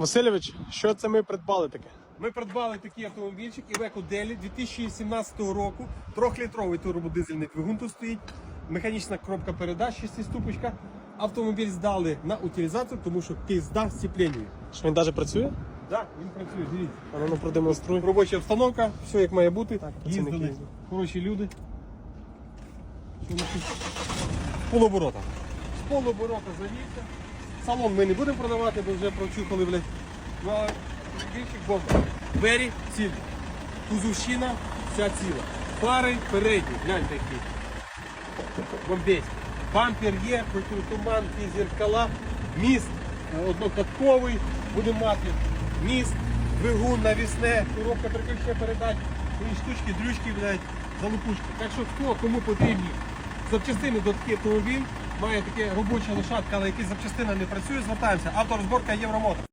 Васильович, що це ми придбали таке? Ми придбали такий автомобільчик Iveco Deli 2017 року. Трьохлітровий турбодизельний двигун тут стоїть. Механічна коробка передач, шестиступочка. Автомобіль здали на утилізацію, тому що пізда сцепленню. Що він навіть працює? Да, він працює, дивіться. А ну, ну продемонструй. Робоча обстановка, все як має бути. Так, Їздили хороші люди. Полоборота. З полоборота завівся. Салон ми не будемо продавати, бо вже прочухали, блядь. Ну, а більших бомба. Двері цілі. Кузовщина вся ціла. Фари передні, гляньте які. Бомбейські. Бампер є, протитуман, ті зеркала, міст е, однокатковий, буде мати міст, двигун, навісне, коробка переключення передач, і штучки, дрючки, блядь, залупушки. Так що хто кому потрібні запчастини до таких автомобіль, має таке робоча лошадка, але якась запчастина не працює, звертаємося. Авторозборка Євромотор.